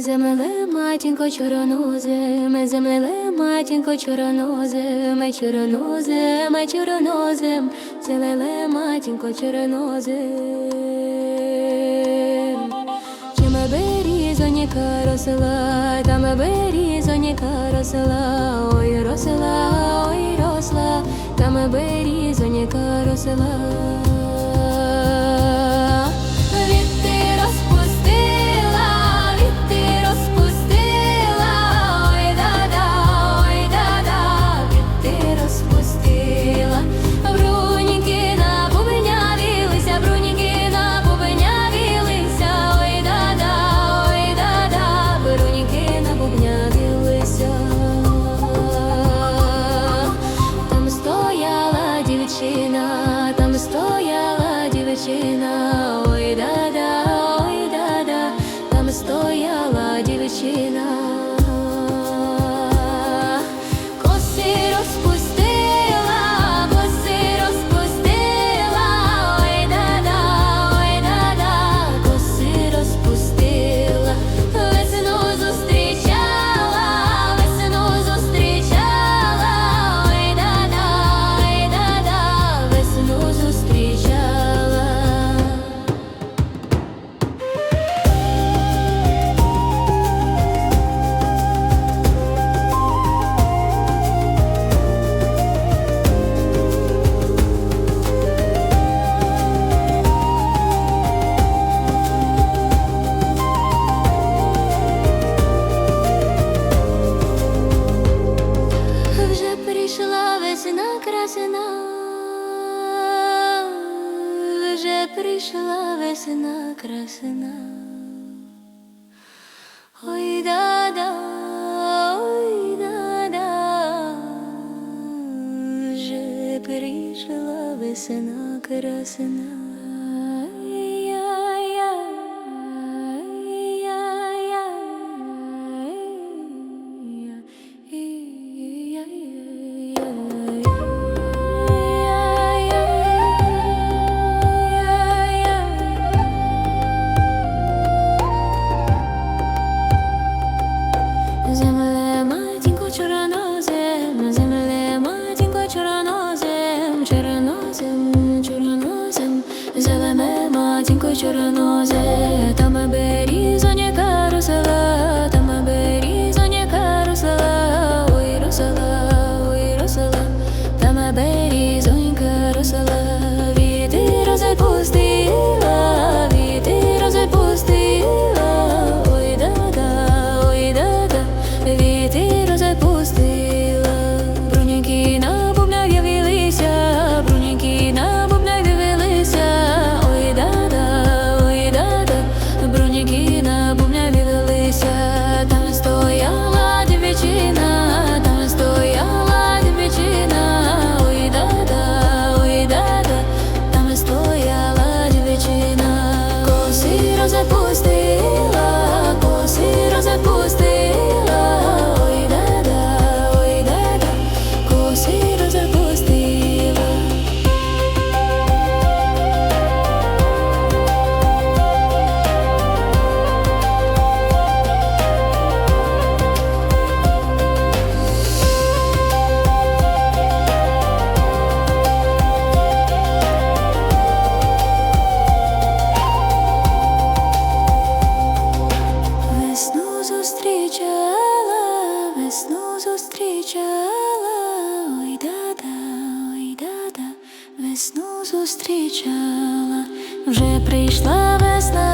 Земле, матінко, чоронозе, земле, матінко, чоронозе, ми чоронозе, ми чоронозем, земле, матінко, чоронозе. Чима берізоніка росла, там берізоніка росла, ой росла, ой росла, там берізоніка росла. красина, вже прийшла весна красина. Ой да да, ой да да, вже прийшла весна красина. зустрічала, вже прийшла весна.